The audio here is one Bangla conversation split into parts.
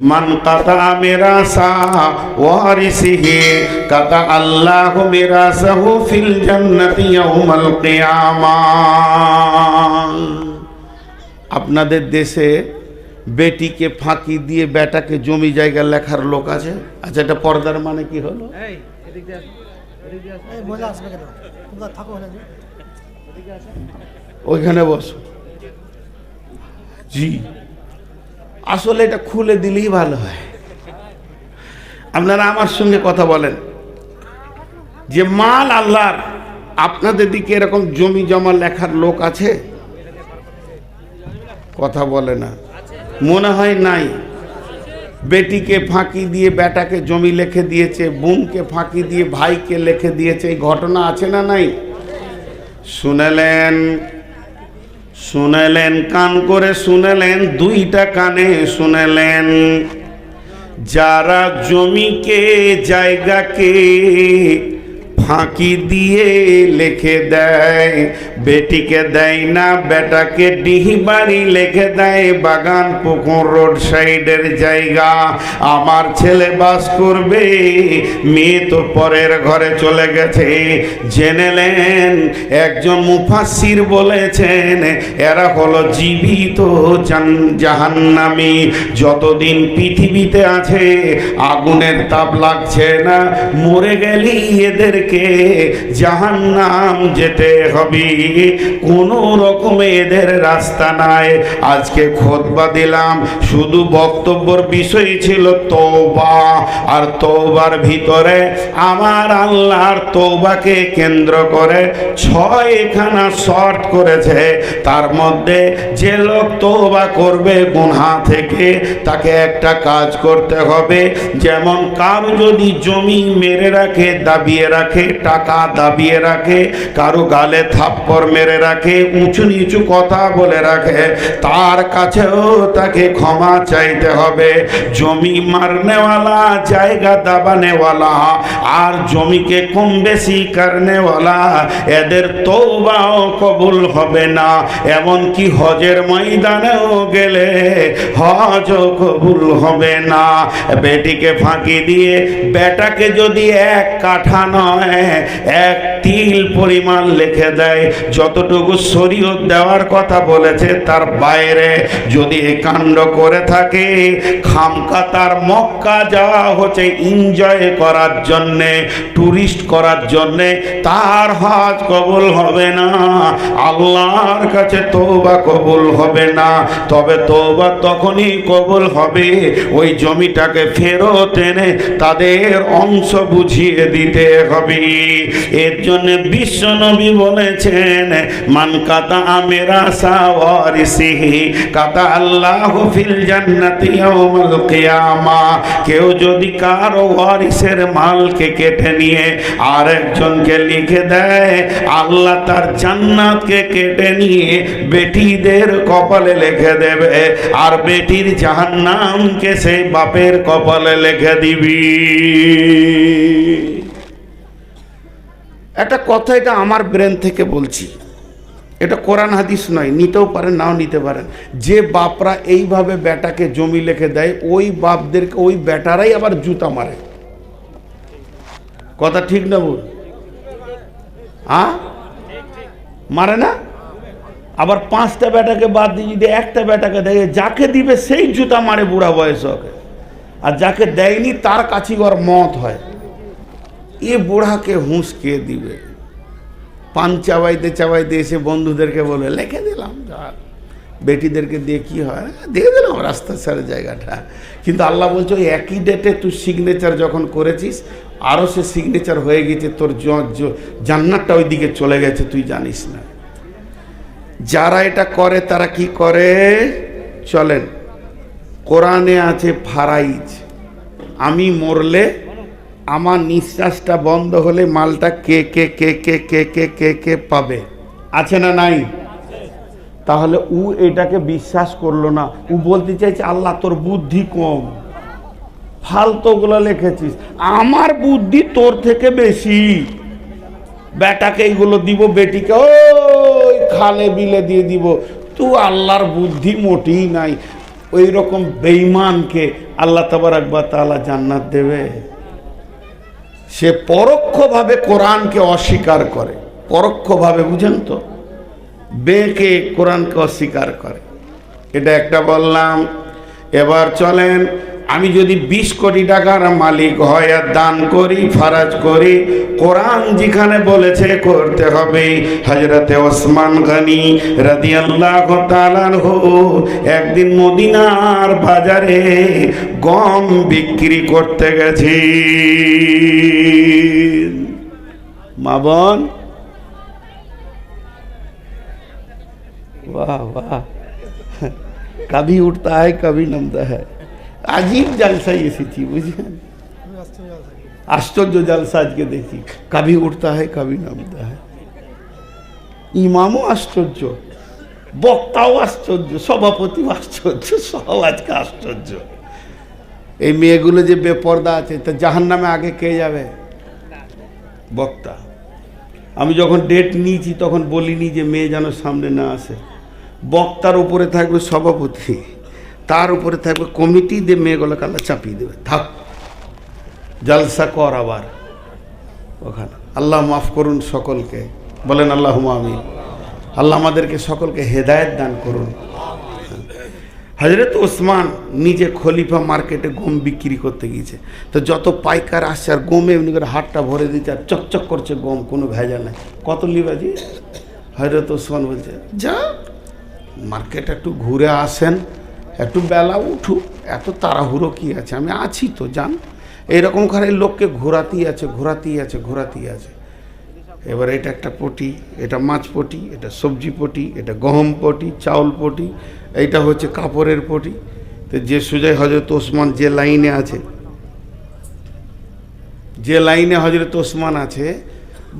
من قطع مراسا وارثه قطع আল্লাহ مراسه في الجنة يوم القيامة আপনাদের দেশে বেটিকে ফাঁকি দিয়ে বেটাকে জমি জায়গা লেখার লোক আছে? আচ্ছা এটা পর্দার মানে কি হলো? ওইখানে বসো। জি। আসলে এটা খুলে দিলেই ভালো হয়। আপনারা আমার সঙ্গে কথা বলেন। যে মাল আল্লাহর, আপনাদের দিকে এরকম জমি জমা লেখার লোক আছে? কথা বলে না। মনে হয় নাই। বেটিকে ফাঁকি দিয়ে বেটাকে জমি লিখে দিয়েছে, বোনকে ফাঁকি দিয়ে ভাইকে লিখে দিয়েছে, এই ঘটনা আছে না নাই? শুনেলেন শুনেলেন কান করে শুনেলেন দুইটা কানে শুনেলেন। যারা জমিকে জায়গাকে ফাঁকি দিয়ে লিখে দেয়। বেটিকে দেয় না, বেটাকে ডিহি বাড়ি লিখে দেয়। বাগান, পুকুর, রোড সাইডের জায়গা। আমার ছেলে বাস করবে, মেয়ে তো পরের ঘরে চলে গেছে। জেনেলেন একজন মুফাসির বলেছেন, এরা হলো জীবিত জাহান্নামী। যতদিন পৃথিবীতে আছে, আগুনের তাপ লাগছে না, মরে গেলি এদেরকে জাহান্নাম যেতে হবে। কোনো রকমে এদের রাস্তা নাই। আজকে খোদবা দিলাম। শুধু বক্তব্যর বিষয় ছিল তৌবা আর তৌবার ভিতরে আমার আল্লাহর তৌবাকে কেন্দ্র করে ছয়খানা শর্ট করেছে। তার মধ্যে যে লোক তৌবা করবে গুনহা থেকে, তাকে একটা কাজ করতে হবে। যেমন কারও যদি জমি মেরে রাখে, দাবিয়ে রাখে টাকা দাবিয়ে রাখে, কারও গালে থাপ্পড় মেরে রাখে, উঁচু নিচু কথা বলে রাখে। তার কাছেও তাকে ক্ষমা চাইতে হবে। জমি মারনেওয়ালা, জায়গা দাবানেওয়ালা, আর জমিকে কম বেশি করনেওয়ালা এদের তৌবাও কবুল হবে না। এমনকি হজের ময়দানেও গেলে হজও কবুল হবে না। বেটিকে ফাঁকি দিয়ে, বেটাকে যদি এক কাঠা নয় এক তিল পরিমাণ লিখে দেয়। যতটুকু শরীয়ত দেওয়ার কথা বলেছে, তার বাইরে যদি কাণ্ড করে থাকে, খামকা তার মক্কা যাওয়া হচ্ছে এনজয় করার জন্যে টুরিস্ট করার জন্যে, তার কবুল হবে না, আল্লাহর কাছে তৌবা কবুল হবে না, তবে তৌবা তখনই কবুল হবে, ওই জমিটাকে ফেরত এনে তাদের অংশ বুঝিয়ে দিতে হবে। এর জন্য বিশ্ব নবী বলেছেন, মান কাতা আমেরা সাওয়ারিসিহি, কাতা আল্লাহ ফিল জান্নাতি ইয়াউমাল কিয়ামা। কেউ যদি কারও ওয়ারিসের মালকে কেটে নিয়ে আরেকজনকে লিখে দেয়, আল্লাহ তার জান্নাতকে কেটে নিয়ে বেটিদের কপালে লিখে দেবে, আর বেটির জাহান্নামকে সেই বাপের কপালে লিখে দিবি। একটা কথা এটা আমার ব্রেন থেকে বলছি। এটা কোরআন হাদিস নয়, নিতেও পারেন, নাও নিতে পারেন। যে বাপরা এইভাবে বেটাকে জমি লিখে দেয়, ওই বাপদেরকে, ওই বেটারাই আবার জুতা মারে। কথা ঠিক না বল হ্যাঁ? মারে না? আবার পাঁচটা বেটাকে বাদ দিয়ে যদি একটা বেটাকে দেয়, যাকে দিবে সেই জুতা মারে বুড়া বয়স আর যাকে দেয়নি, তার কাছে ওর মত হয়। এ বুড়াকে হুঁশ কে দিবে? পান চাবাইতে চাবাইতে এসে বন্ধুদেরকে বলে, লিখে দিলাম যা বেটিদেরকে দিয়ে কি হয়? দিয়ে দিলাম রাস্তার সারে জায়গাটা। কিন্তু আল্লাহ বলছে, ওই একই ডেটে তুই সিগনেচার যখন করেছিস আরও সে সিগনেচার হয়ে গেছে, তোর জান্নাতটা ওই দিকে চলে গেছে, তুই জানিস না। যারা এটা করে, তারা কি করে? চলেন, কোরআনে আছে ফারাইজ। আমি মরলে আমার নিঃশ্বাসটা বন্ধ হলে মালটা কে কে কে কে কে কে কে কে পাবে? আছে না নাই? তাহলে উ এটাকে বিশ্বাস করল না। উ বলতে চাইছে, আল্লাহ, তোর বুদ্ধি কম। ফালতোগুলো লিখেছিস। আমার বুদ্ধি তোর থেকে বেশি। বেটাকে এইগুলো দিব, বেটিকে ওই খালে বিলে দিয়ে দিব। তু আল্লাহর বুদ্ধি মোটেই নাই। ওই রকম বেঈমানকে আল্লাহ তাবারাকবা তাআলা জান্নাত দেবে। সে পরোক্ষভাবে কোরআনকে অস্বীকার করে। পরোক্ষভাবে, বুঝেন তো? বেঁকে কোরআনকে অস্বীকার করে। এটা একটা বললাম। এবার চলেন আমি যদি বিশ কোটি টাকার মালিক হয় আর দান করি ফারাজ করি কোরআন যেখানে বলেছে করতে হবে হজরতে ওসমান গানি রাদি আল্লাহ একদিন মদিনার বাজারে গম বিক্রি করতে গেছি মা বোন वाह वाह कभी उठता है कभी नमता है আজীব জালসা এসেছি, বুঝলেন? আশ্চর্য জালসা আজকে দেখি কাবি উঠতা হয়, কাবি নামতে হয়। ইমামও আশ্চর্য, বক্তাও আশ্চর্য, সভাপতিও আশ্চর্য, সব আজকে আশ্চর্য। এই মেয়েগুলো যে বেপর্দা আছে, তা জাহান নামে আগে কে যাবে? বক্তা। আমি যখন ডেট নিয়েছি, তখন বলিনি যে মেয়ে যেন সামনে না আসে। বক্তার উপরে থাকবে সভাপতি। তার উপরে থাকবে কমিটি দিয়ে মেয়েগুলো কালা চাপিয়ে দেবে। থাক, জলসা কর আবার ওখানে। আল্লাহ মাফ করুন সকলকে। বলেন আল্লাহ আমি আল্লাহ আমাদেরকে সকলকে হেদায়েত দান করুন। হজরত ওসমান নিজে খলিফা মার্কেটে গম বিক্রি করতে গিয়েছে। তো যত পাইকার আসছে আর গমে এমনি করে হাটটা ভরে দিচ্ছে আর চকচক করছে গম, কোনো ভেজা নাই। কত লিবাজি হজরত ওসমান বলছে, যা, মার্কেট একটু ঘুরে আসেন একটু বেলা উঠুক, এত তাড়াহুড়ো কি আছে? আমি আছি তো জান এইরকম খালি লোককে ঘোরাতেই আছে ঘোরাতেই আছে ঘোরাতেই আছে। এবার এটা একটা পটি, এটা মাছ পটি, এটা সবজি পটি, এটা গহম পটি, চাউল পটি, এইটা হচ্ছে কাপড়ের পটি। তো যে সুজয় হজরত ওসমান যে লাইনে আছে, যে লাইনে হজরত ওসমান আছে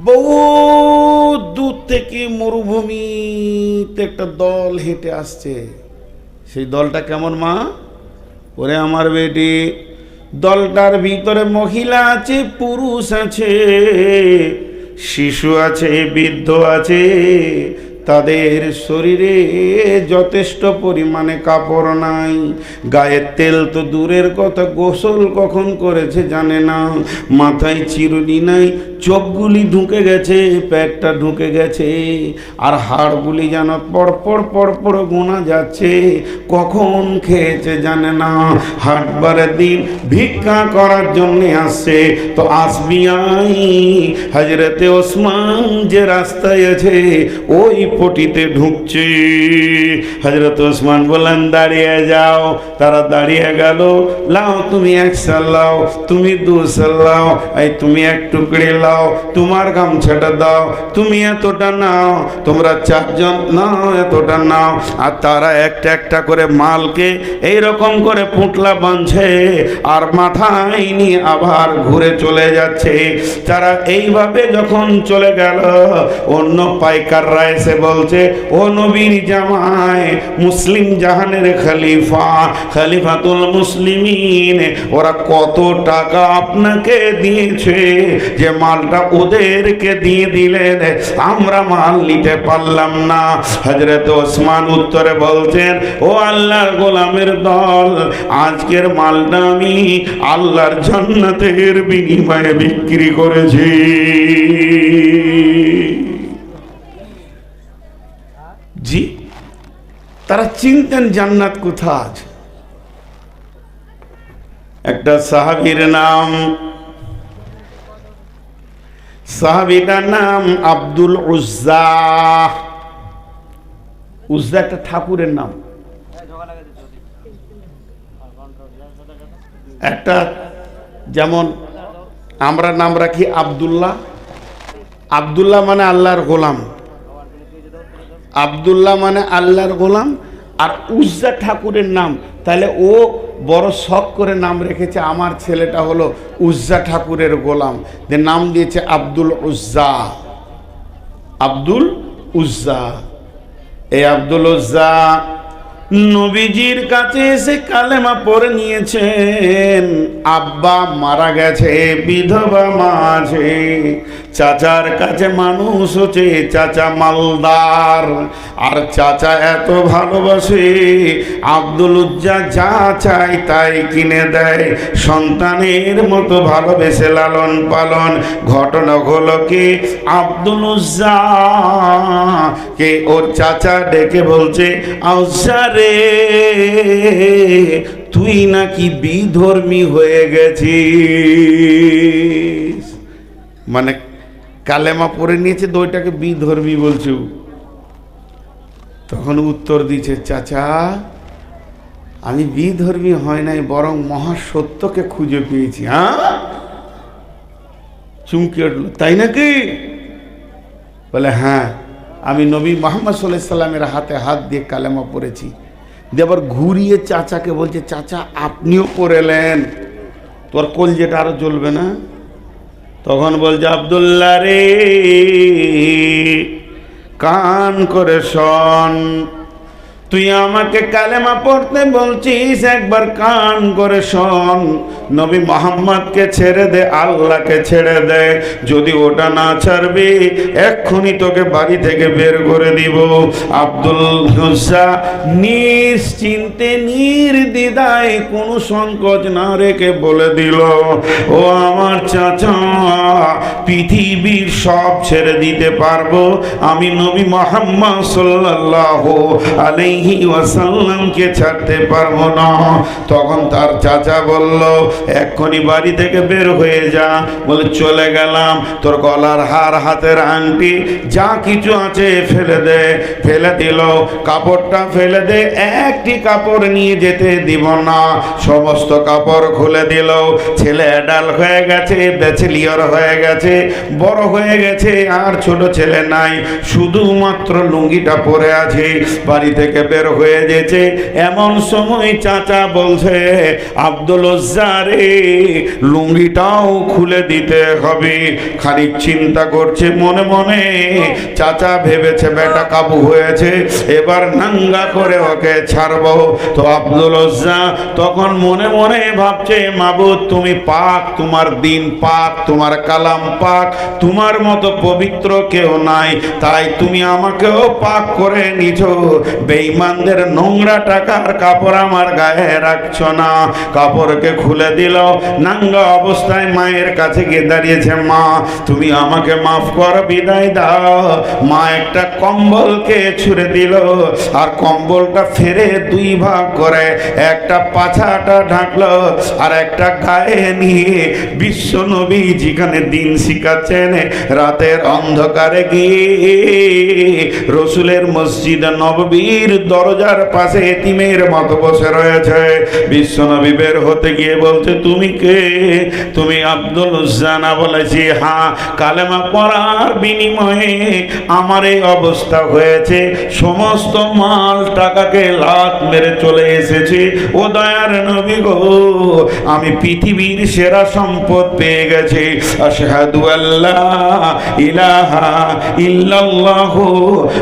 বহু দূর থেকে মরুভূমিতে একটা দল হেঁটে আসছে। সেই দলটা কেমন মা? ওরে আমার বেটি, দলটার ভিতরে মহিলা আছে, পুরুষ আছে, শিশু আছে, বৃদ্ধ আছে তাদের শরীরে যথেষ্ট পরিমাণে কাপড় নাই। গায়ের তেল তো দূরের কথা, গোসল কখন করেছে জানে না। মাথায় চিরুনি নাই, চোখগুলি ঢুকে গেছে, পেটটা ঢুকে গেছে। আর হাড়গুলি যেন পরপর পরপর গোনা যাচ্ছে, কখন খেয়েছে জানে না। হাটবারের দিন ভিক্ষা করার জন্যে আসছে, তো আসবি আই। হজরতে ওসমান যে রাস্তায় আছে, ওই পটিতে ঢুকছে। হজরত ওসমান বললেন, দাঁড়িয়ে যাও। তারা দাঁড়িয়ে গেল। লাও, তুমি এক সাল লাও, তুমি দু সাল লাও, এই তুমি এক টুকরে লাও, তোমার গামছাটা দাও, তুমি এতটা নাও, তোমরা চারজন নাও এতটা নাও। আর তারা একটা একটা করে মালকে এই রকম করে পুটলা বাঁধছে আর মাথায় নিয়ে আবার ঘুরে চলে যাচ্ছে। তারা এইভাবে যখন চলে গেল, অন্য পাইকাররা এসে বলছে, ও নবীর জামায়, মুসলিম জাহানের খলিফা, খলিফাতুল মুসলিমিন, ওরা কত টাকা আপনাকে দিয়েছে? যে মালটা ওদেরকে দিয়ে দিলেন, আমরা মাল নিতে পারলাম না। হজরত ওসমান উত্তরে বলছেন, ও আল্লাহর গোলামের দল, আজকের মালটা আমি আল্লাহর জান্নাতের বিনিময়ে বিক্রি করেছি। জি? তারা চিনতেন জান্নাত কোথা আছে। একটা সাহাবীর নাম সাহাবিটার নাম আব্দুল উজ্জা। উজ্জা একটা ঠাকুরের নাম। একটা যেমন আমরা নাম রাখি আব্দুল্লাহ। আব্দুল্লাহ মানে আল্লাহর গোলাম। আব্দুল্লাহ মানে আল্লাহর গোলাম আর উজ্জা ঠাকুরের নাম। তাহলে ও বড় শখ করে নাম রেখেছে, আমার ছেলেটা হলো উজ্জা ঠাকুরের গোলাম। যে নাম দিয়েছে আব্দুল উজ্জা। আব্দুল উজ্জা। এই আব্দুল উজ্জা নবীজির কাছে এসে কালেমা পরে নিয়েছেন। আব্বা মারা গেছে, বিধবা মাঝে চাচার কাছে মানুষ হচ্ছে চাচা মালদার। আর চাচা এত ভালোবাসে, আব্দুল উজ্জা যা চাই তাই কিনে দেয়। সন্তানের মতো ভালোবেসে লালন পালন। ঘটনা হলো কি? আব্দুল উজ্জা। কে? ওর চাচা ডেকে বলছে আউজা রে, তুই নাকি বিধর্মী হয়ে গেছিস? মানে কালেমা পড়ে নিয়েছে তো ওইটাকে বিধর্মী বলছো। তখন উত্তর দিচ্ছে চাচা, আমি বিধর্মী হয় নাই, বরং মহাসত্যকে খুঁজে পেয়েছি। হ্যাঁ? চুমকি উঠল, তাই নাকি? বলে হ্যাঁ আমি নবী মোহাম্মদ সাল্লাহ সাল্লামের হাতে হাত দিয়ে কালেমা পড়েছি। দিয়ে আবার ঘুরিয়ে চাচাকে বলছে, চাচা, আপনিও পড়েলেন তোর কল যেটা আরও চলবে না? তখন বলছে আবদুল্লা রে, কান করে শোন। তুই আমাকে কালেমা পড়তে বলছিস, একবার কান করে শোন। নবী মোহাম্মদকে ছেড়ে দে, আল্লাহকে ছেড়ে দে। যদি ওটা না ছাড়বি, এক্ষুনি তোকে বাড়ি থেকে বের করে দিব। আব্দুল হুসা নিশ্চিন্তে, নির্দ্বিধায় কোনো সংকোচ না রেখে বলে দিল, ও আমার চাচা, পৃথিবীর সব ছেড়ে দিতে পারব। আমি নবী মোহাম্মদ সাল্লাল্লাহু আলাইহি ওয়াসাল্লামকে ছাড়তে পারব না। তখন তার চাচা বলল, এক্ষুনি বাড়ি থেকে বের হয়ে যা। বলে, চলে গেলাম। তোর গলার হার হাতের আংটি, যা কিছু আছে ফেলে দে। ফেলে দিল। কাপড়টা ফেলে দে, একটি কাপড় নিয়ে যেতে দিব না। সমস্ত কাপড় খুলে দিল। ছেলে অ্যাডাল হয়ে গেছে, ব্যাচেলিয়র হয়ে গেছে, বড় হয়ে গেছে, আর ছোট ছেলে নাই। শুধুমাত্র লুঙ্গিটা পরে আছে। বাড়ি থেকে বের হয়ে যেছে। এমন সময় চাচা বলছে, আব্দুল লুঙ্গিটাও খুলে দিতে হবে। খানিক চিন্তা করছে মনে মনে। চাচা ভেবেছে, বেটা কাবু হয়েছে, এবার নাঙ্গা করে ওকে ছাড়বো। তো আব্দুল তখন মনে মনে ভাবছে, মাবুদ, তুমি পাক, তোমার দিন পাক, তোমার কালাম পাক, তোমার মতো পবিত্র কেউ নাই। তাই তুমি আমাকেও পাক করে নিছ। বেঈমানদের নোংরা টাকার কাপড় আমার গায়ে রাখছো না। কাপড়কে খুলে দিল। নাঙ্গা অবস্থায় মায়ের কাছে গিয়ে দাঁড়িয়েছে, মা, তুমি আমাকে মাফ কর, বিদায় দাও। মা একটা কম্বলকে ছুঁড়ে দিল আর কম্বলটা ফেরে দুই ভাগ করে একটা পাছাটা ঢাকলো আর একটা গায়ে নিয়ে বিশ্ব নবী যেখানে দিন শিখাচ্ছেন, রাতের অন্ধকারে গিয়ে রসুলের মসজিদ নববীর দরজার পাশে এতিমের মতো বসে রয়েছে। বিশ্ব নবী বের হতে গিয়ে বলছে, তুমি কে? তুমি আব্দুল জানা বলেছি। হ্যাঁ কালেমা পড়ার বিনিময়ে আমার এই অবস্থা হয়েছে। সমস্ত মাল, টাকাকে লাত মেরে চলে এসেছি। ও দয়ার নবী গো, আমি পৃথিবীর সেরা সম্পদ পেয়ে গেছি। আশহাদু আল্লাহ ইলাহা ইল্লাল্লাহ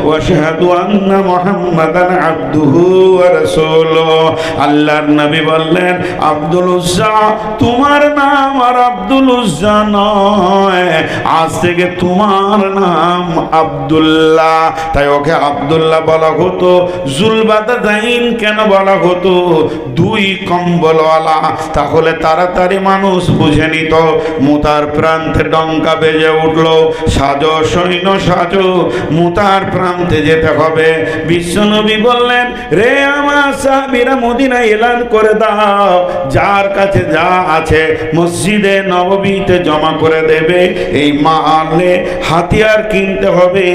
ওয়া আশহাদু আন্না মুহাম্মাদান আবদুহু ওয়া রাসূলুহু আল্লাহর নবী বললেন, আব্দুল উজ্জা, তোমার নাম আর আব্দুল উজ্জা নয়। আজ থেকে তোমার নাম আব্দুল্লাহ। তাই ওকে আব্দুল্লাহ বলা হতো। জুলবাদাইন কেন বলা হতো? দুই কম্বলওয়ালা। তাহলে তাড়াতাড়ি মানুষ বুঝে নিত, মুতার প্রান্তে ডঙ্কা বেজে উঠল। সাজো, সৈন্য, সাজো, মুতার প্রান্তে যেতে হবে। বিশ্বনবী বললেন, রে আমার সাহাবীরা মদিনা এলান করে দাও। যার কাছে যা আছে মসজিদে নববীতে জমা করে দেবে। এই মালে হাতিয়ার কিনতে হবে,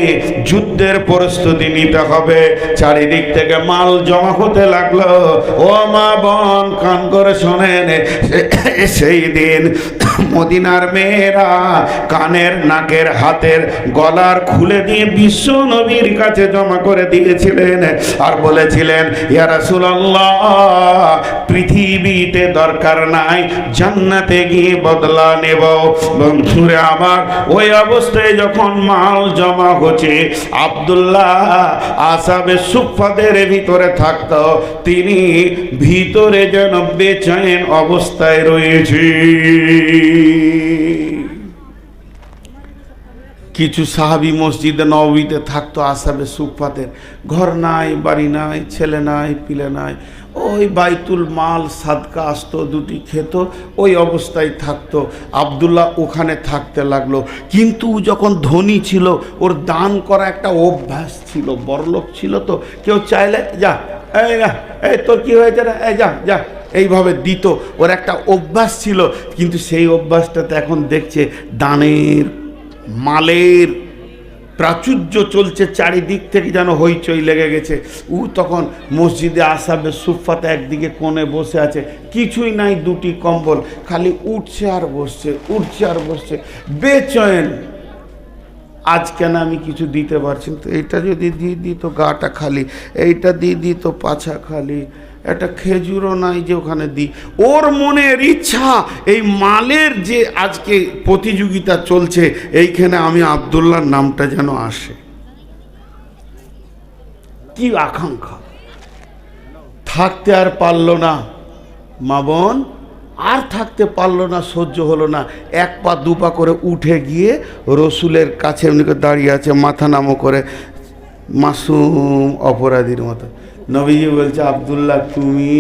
যুদ্ধের প্রস্তুতি নিতে হবে। চারিদিক থেকে মাল জমা হতে লাগল। ও মা বোন, কান করে শোনেন, সেই দিন মদিনার মেয়েরা কানের, নাকের, হাতের গলার খুলে দিয়ে বিশ্ব নবীর কাছে জমা করে দিয়েছিলেন। আর বলেছিলেন পৃথিবীতে দরকার নাই, জান্নাতে গিয়ে বদলা নেব। বন্ধুরে আমার, ওই অবস্থায় যখন মাল জমা হচ্ছে, আব্দুল্লাহ আসাবে সুফাদের ভিতরে থাকতো, তিনি ভিতরে যেন বেচেন অবস্থায় রয়েছে। কিছু সাহাবি মসজিদে নবীতে থাকতো আসাবে সুখপাতের ঘর নাই, বাড়ি নাই, ছেলে নাই, পিলে নাই। ওই বাইতুল মাল সাদকা আসতো, দুটি খেত, ওই অবস্থায় থাকতো। আবদুল্লাহ ওখানে থাকতে লাগল। কিন্তু যখন ধনী ছিল, ওর দান করা একটা অভ্যাস ছিল, বড়লোক ছিল তো। কেউ চাইলে, যা, এই না, এই তোর কী হয়েছে রে? এই যা যা। এইভাবে দিত। ওর একটা অভ্যাস ছিল, কিন্তু সেই অভ্যাসটাতে এখন দেখছে দানের মালের প্রাচুর্য চলছে চারিদিক থেকে যেন হইচই লেগে গেছে। উ তখন মসজিদে আসাবে সুফাতে একদিকে কোণে বসে আছে। কিছুই নাই, দুটি কম্বল। খালি উঠছে আর বসছে, উঠছে আর বসছে। বেচয়েন আজ কেন আমি কিছু দিতে পারছি? তো এইটা যদি দিয়ে দিই তো গাটা খালি, এইটা দিয়ে দিই তো পাছা খালি। একটা খেজুরও নাই যে ওখানে দিই। ওর মনের ইচ্ছা, এই মালের যে আজকে প্রতিযোগিতা চলছে, এইখানে আমি আবদুল্লাহর নামটা যেন আসে। কি আকাঙ্ক্ষা। থাকতে আর পারল না, মা বোন। আর থাকতে পারল না, সহ্য হলো না। এক পা দু পা করে উঠে গিয়ে রসুলের কাছে করে দাঁড়িয়ে আছে, মাথা নামো করে মাসুম অপরাধীর মতো। নবীজি বলছে, আবদুল্লাহ, তুমি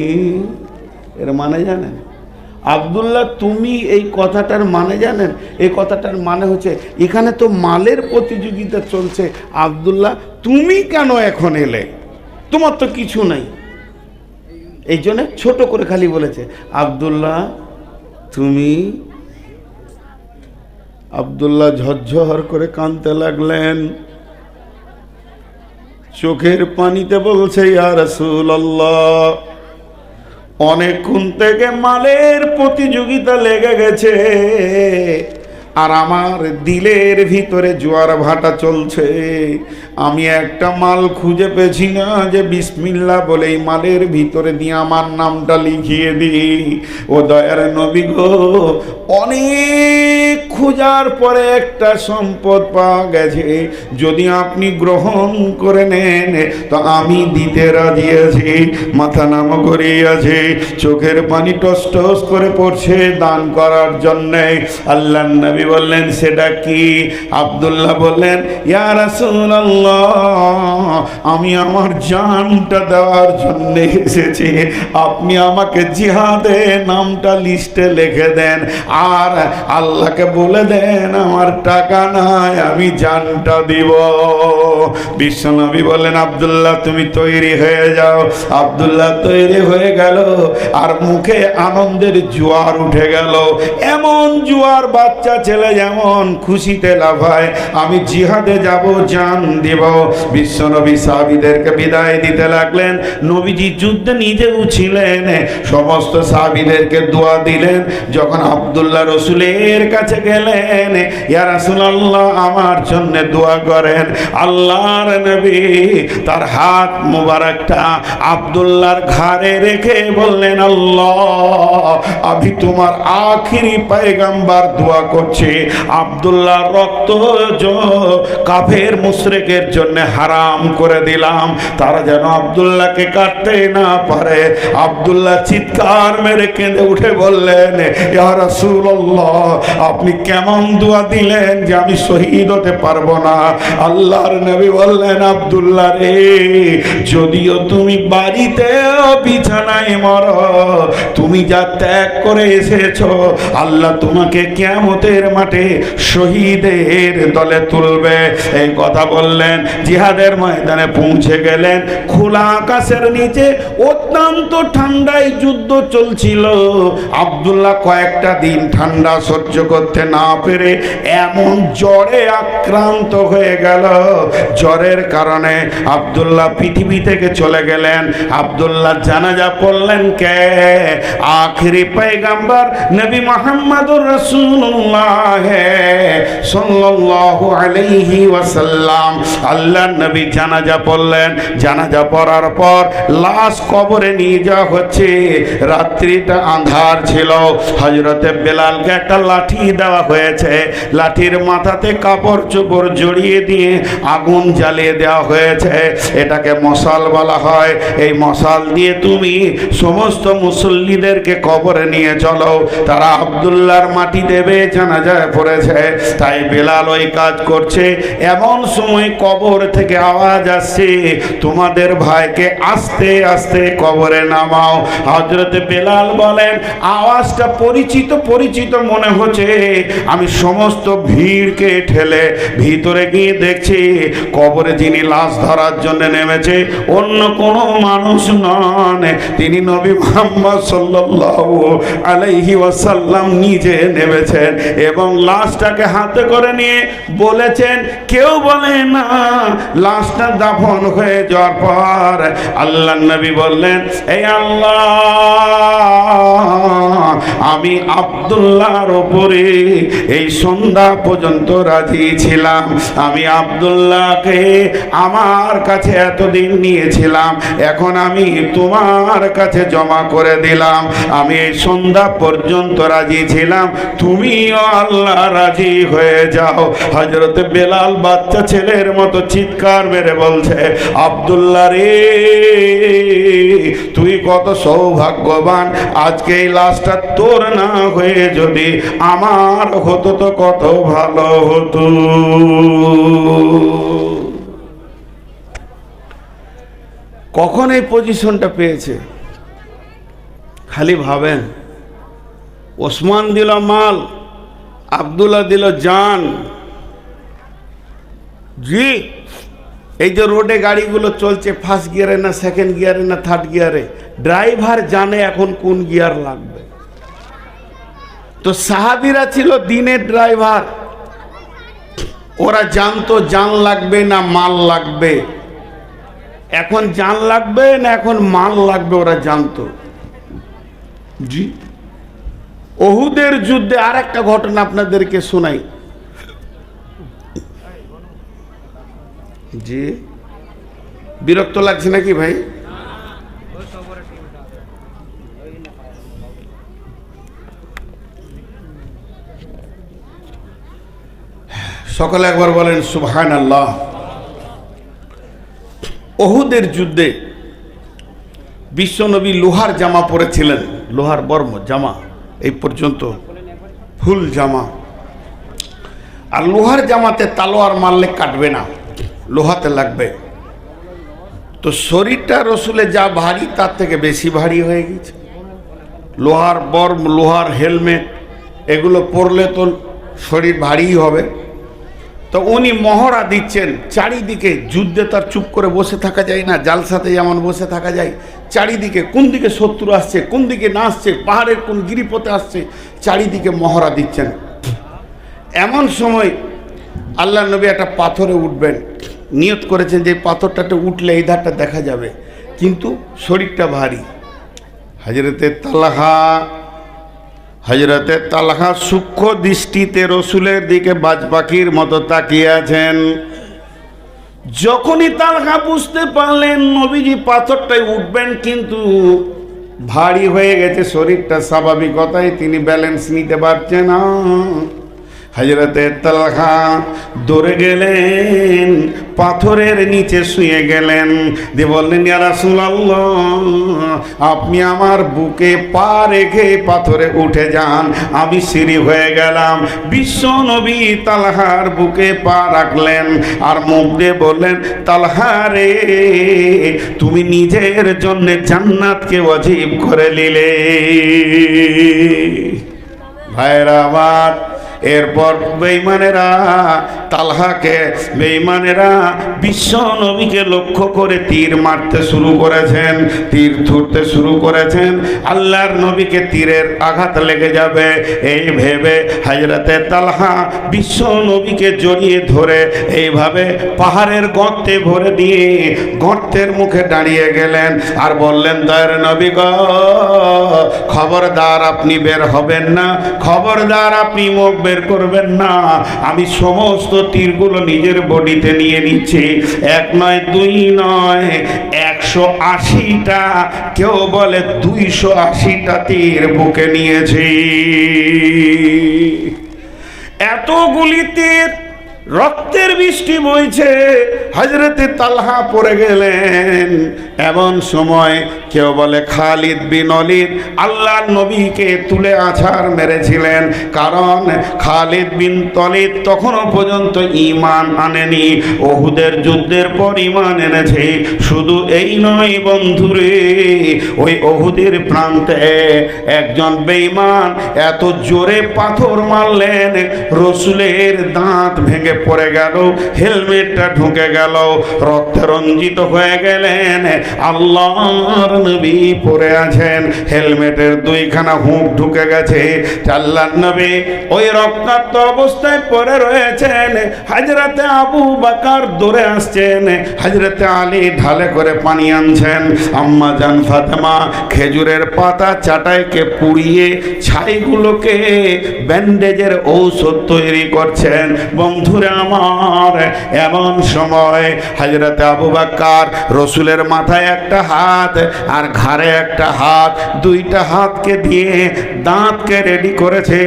এর মানে জানেন? আবদুল্লাহ, তুমি এই কথাটার মানে জানেন? এই কথাটার মানে হচ্ছে, এখানে তো মালের প্রতিযোগিতা চলছে। আবদুল্লাহ, তুমি কেন এখন এলে? তোমার তো কিছু নাই। এই জন্য ছোট করে খালি বলেছে, আবদুল্লাহ, তুমি আবদুল্লাহ ঝরঝর করে কাঁদতে লাগলেন। চোখের পানিতে বলছে ইয়ারসুল্লাহ অনেকক্ষণ থেকে মালের প্রতিযোগিতা লেগে গেছে আর আমার দিলের ভিতরে জোয়ার ভাটা চলছে। আমি একটা মাল খুঁজে পেছি না যে বিসমিল্লা বলে এই মালের ভিতরে দিয়ে আমার নামটা লিখিয়ে দিই। ও দয়ার নবী গো, অনেক খোঁজার পরে একটা সম্পদ পাওয়া গেছে। যদি আপনি গ্রহণ করে নেন, তো আমি দিতে রাজি আছি, মাথা নাম করিয়াছে চোখের পানি টস টস করে পড়ছে দান করার জন্যে। আল্লাহ নবী বললেন, সেটা কি? আব্দুল্লাহ বললেন, ইয়া রাসূলুল্লাহ আমি আমার জানটা দেওয়ার জন্য এসেছি। আপনি আমাকে জিহাদে নামটা লিস্টে লিখে দেন। আর আল্লাহকে বলে দেন, আমার টাকা নাই, আমি জানটা দিব। বিশ্বনবী বললেন, আব্দুল্লাহ, তুমি তৈরি হয়ে যাও। আব্দুল্লাহ তৈরি হয়ে গেল, আর মুখে আনন্দের জোয়ার উঠে গেল। এমন জোয়ার বাচ্চা ছেলে যেমন খুশিতে লাফায়, আমি জিহাদে যাব, জান দিব বিশ্বনবী সাহাবিদেরকে বিদায় দিতে লাগলেন। নবীজি যুদ্ধে নিজেও ছিলেন। সমস্ত সাহাবিদেরকে দোয়া দিলেন। যখন আব্দুল্লাহ রসুলের কাছে গেলেন আমার জন্য দোয়া করেন। আল্লাহর নবী তার হাত মুবারকটা আব্দুল্লাহর ঘাড়ে রেখে বললেন, আল্লাহ, আমি তোমার আখিরি পায়গাম্বার দোয়া করছি। আব্দুল্লাহ রক্ত কাফের মুশরিকের জন্য হারাম করে দিলাম। তারা যেন আব্দুল্লাহকে কাটতে না পারে। আব্দুল্লাহ চিৎকার মেরে কেঁদে উঠে বললেন আপনি কেমন দোয়া দিলেন যে আমি শহীদ হতে পারব না? আল্লাহর নবী বললেন, আব্দুল্লাহ রে, যদিও তুমি বাড়িতে বিছানায় মর, তুমি যা ত্যাগ করে এসেছ, আল্লাহ তোমাকে কেমতের মাঠে শহীদের দলে তুলবে। এই কথা বললেন জিহাদের ময়দানে পৌঁছে গেলেন। খোলা আকাশের নিচে অত্যন্ত ঠান্ডায় যুদ্ধ চলছিল। আব্দুল্লাহ কয়েকটা দিন ঠান্ডা সহ্য করতে না পেরে এমন জ্বরে আক্রান্ত হয়ে গেল। জ্বরের কারণে আব্দুল্লাহ পৃথিবী থেকে চলে গেলেন। আব্দুল্লাহ জানাজা পড়লেন কে? আখিরি পেগাম্বার নবী মোহাম্মদুর রাসূলুল্লাহ সাল্লাল্লাহু আলাইহি ওয়াসাল্লাম। আল্লাহর নবী জানাজা পড়লেন। জানাজা পড়ার পর লাশ কবরে নিয়ে যাওয়া হচ্ছে। রাত্রিটা আন্ধার ছিল। হজরতে বেলালকে একটা লাঠি দেওয়া হয়েছে। লাঠির মাথাতে কাপড় চোপড় জড়িয়ে দিয়ে আগুন জ্বালিয়ে দেওয়া হয়েছে। এটাকে মশাল বলা হয়। এই মশাল দিয়ে তুমি সমস্ত মুসল্লিদেরকে কবরে নিয়ে চলো। তারা আবদুল্লাহর মাটি দেবে জানাজায় পড়েছে। তাই বেলাল ওই কাজ করছে। এমন সময় কবর থেকে আওয়াজ আসছে। তোমাদের ভাইকে আস্তে আস্তে কবরে নামাও। হজরতে বেলাল বলেন, আওয়াজটা পরিচিত পরিচিত মনে হচ্ছে। আমি সমস্ত ভিড়কে ঠেলে ভিতরে গিয়ে দেখছি, কবরে যিনি লাশ ধরার জন্য নেমেছে, অন্য কোনো মানুষ নন। তিনি নবী মোহাম্মদ সাল্লাল্লাহু আলাইহি ওয়াসাল্লাম নিজে নেমেছেন এবং লাশটাকে হাতে করে নিয়ে বলেছেন, কেউ বলে না লাশটা দাফন হয়ে যাওয়ার পর আল্লাহ নবী বললেন এই আল্লাহ আমি আব্দুল্লাহর ওপরে এই সন্ধ্যা পর্যন্ত রাজি ছিলাম। আমি আব্দুল্লাহকে আমার কাছে এতদিন নিয়েছিলাম। এখন আমি তোমার কাছে জমা করে দিলাম। আমি এই সন্ধ্যা পর্যন্ত রাজি ছিলাম। তুমিও আল্লাহ রাজি হয়ে যাও। হজরত বেলাল বাচ্চা ছেলের মতো চিৎকার মেরে বলছে, আব্দুল্লাহ রে, তুই কত সৌভাগ্যবান। আজকে এই লাশটা তোর না হয়ে যদি আমার হতো তো কত ভালো হতো। কখন এই পজিশনটা পেয়েছে? খালি ভাবেন। ওসমান দিল মাল, আবদুল্লাহ দিল জান। জি, এই যে রোডে গাড়িগুলো চলছে ফার্স্ট গিয়ারে না সেকেন্ড গিয়ারে না থার্ড গিয়ারে ড্রাইভার জানে এখন কোন গিয়ার লাগবে। তো সাহাবিরা ছিল দিনের ড্রাইভার। ওরা জানতো জান লাগবে না মাল লাগবে। এখন জান লাগবে না এখন মাল লাগবে ওরা জানতো। জি। অহুদের যুদ্ধে আর একটা ঘটনা আপনাদেরকে শোনাই। জি। বিরক্ত লাগছে নাকি ভাই? সকলে একবার বলেন সুবহান আল্লাহ অহুদের যুদ্ধে বিশ্বনবী লোহার জামা পরেছিলেন। লোহার বর্ম, জামা, এই পর্যন্ত ফুল জামা। আর লোহার জামাতে তালোয়ার মারলে কাটবে না, লোহাতে লাগবে। তো শরীরটা রসুলে যা ভারী, তার থেকে বেশি ভারী হয়ে গেছে। লোহার বর্ম, লোহার হেলমেট, এগুলো পরলে তো শরীর ভারী হবে। তো উনি মহড়া দিচ্ছেন, চারিদিকে যুদ্ধে তার চুপ করে বসে থাকা যায় না, জালসাতে যেমন বসে থাকা যায়, চারিদিকে কোন দিকে শত্রু আসছে, কোন দিকে না আসছে, পাহাড়ের কোন গিরিপথে আসছে, চারিদিকে মহড়া দিচ্ছেন। এমন সময় আল্লাহ নবী একটা পাথরে উঠবেন, নিয়ত করেছেন যে পাথরটাতে উঠলে এই ধারটা দেখা যাবে, কিন্তু শরীরটা ভারী। হাজরতে তালাহা হজরতে তালহা সূক্ষ্ম দৃষ্টিতে রসুলের দিকে বাজ পাখির মতো তাকিয়ে আছেন। যখনই তালহা বুঝতে পারলেন নবীজি পাথরটায় উঠবেন, কিন্তু ভারী হয়ে গেছে, শরীরটা স্বাভাবিকতায় তিনি ব্যালেন্স নিতে পারছেন না। হজরতে তালহা দৌড়ে গেলেন, পাথরের নিচে শুয়ে গেলেন। দিয়ে বললেন আপনি আমার বুকে পা রেখে পাথরে উঠে যান, আমি সিঁড়ি হয়ে গেলাম। বিশ্ব নবী তালহার বুকে পা রাখলেন আর মুখ দিয়ে বললেন, তালহা রে, তুমি নিজের জন্য জান্নাতকে অজীব করে নিলে। ভাইরা আমার এরপর বেঈমানেরা তালহাকে, বেঈমানেরা বিশ্ব নবীকে লক্ষ্য করে তীর মারতে শুরু করেছেন, তীর ছুটতে শুরু করেছেন। আল্লাহর নবীকে তীরের আঘাত লেগে যাবে এই ভেবে হাজরাতে তালহা বিশ্ব নবীকে জড়িয়ে ধরে এইভাবে পাহাড়ের গর্তে ভরে দিয়ে গর্তের মুখে দাঁড়িয়ে গেলেন আর বললেন, দয়ের নবী গ, খবরদার আপনি বের হবেন না। খবরদার আপনি মুখ বের করবেন না। আমি সমস্ত তীরগুলো নিজের বডিতে নিয়ে নিচ্ছি। এক নয়, দুই নয়, একশো আশিটা। কেউ বলে দুইশো আশিটা তীর বুকে নিয়েছি। এতগুলি তীর রক্তের বৃষ্টি বইছে। হজরতে তালহা পড়ে গেলেন। এমন সময় কেউ বলে, খালিদ বিন অলিদ আল্লাহ নবীকে তুলে আছাড় মেরেছিলেন। কারণ খালিদ বিন তলিদ তখনও পর্যন্ত ইমান আনেনি। ওহুদের যুদ্ধের পর ইমান এনেছে। শুধু এই নয় বন্ধুরে, ওই ওহুদের প্রান্তে একজন বেঈমান এত জোরে পাথর মারলেন, রসুলের দাঁত ভেঙে পড়ে গেল, হেলমেটটা ঢুকে গেল, রক্তে রঞ্জিত হয়ে গেলেন। আল্লাহর নবী পড়ে আছেন, হেলমেটের দুইখানা হুঁক ঢুকে গেছে। আল্লাহর নবী ওই রক্তাক্ত অবস্থায় পড়ে রয়েছেন। হাজরাতে আবু বাকার দৌড়ে আসছেন হাজরাতে আলী ঢালে করে পানি আনছেন। আম্মা জান ফাতেমা খেজুরের পাতা চাটাইকে পুড়িয়ে ছাইগুলোকে ব্যান্ডেজের ঔষধ তৈরি করছেন। বন্ধুরা আমার। এমন সময় হাজরাতে আবু বাক্কার রসুলের মাথায় একটা হাত আর ঘাড়ে একটা হাত, দুইটা হাতকে দিয়ে দাঁতকে রেডি করেছে।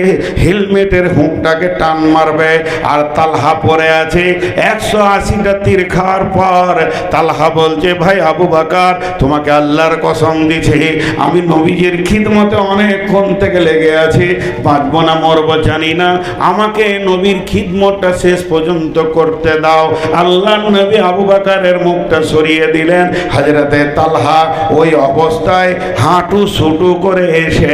হেলমেটের হুঁকটাকে টান মারবে আর তালহা পরে আছে। একশো আশিটা তীর খাওয়ার পর তালহা বলছে, ভাই আবু বাকার, তোমাকে আল্লাহর কসম দিছে আমি নবীজির খিদমতে অনেকক্ষণ থেকে লেগে আছি। বাঁচবো না, মরবো জানি না। আমাকে নবীর খিদমতটা শেষ পর্যন্ত করতে দাও। আল্লাহ নবী আবু বাকারের মুখটা সরিয়ে দিলেন। হাজরাতে তালহা ওই অবস্থায় হাঁটু সুটু করে এসে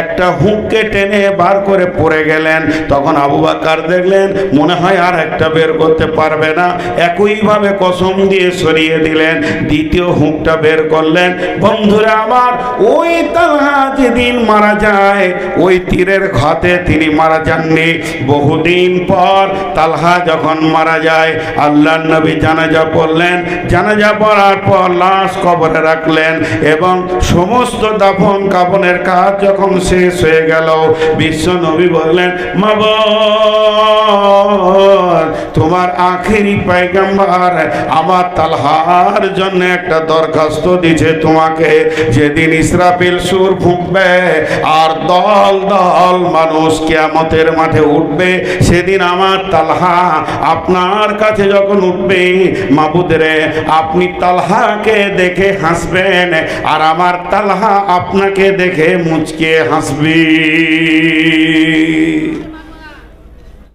একটা হুঁককে টেনে বার করে পড়ে গেলেন। তখন আবু বাকার দেখলেন, মনে হয় আর একটা বের করতে পারবে না। একইভাবে কসম দিয়ে সরিয়ে দিলেন। দ্বিতীয় হুঁকটা বের করলেন। বন্ধুরা আমার, ওই তালহা যেদিন মারা যায়, ওই তীরের ঘাতে তিনি মারা যাননি। বহুদিন পর তালহা যখন মারা যায় আল্লাহ নবী জানাজা পড়লেন। জানাজা পড়ার পর লাশ কবরে রাখলেন এবং সমস্ত দাফন কাফনের কাজ যখন শেষ হয়ে গেল, বিশ্ব নবী বললেন তোমার আখেরি পাইগাম্বার আমার তালহার জন্য একটা দরখাস্ত দিছে তোমাকে। যেদিন ইসরাফিল সুর ফুঁকবে আর দল দল মানুষ কিয়ামতের মাঠে উঠবে, সেদিন আমার তালহা আপনার কাছে যখন উঠবে, মাবুদরে, আপনি তালহাকে দেখে হাসবেন, আর আমার তালহা আপনাকে দেখে মুচকে হাসবি।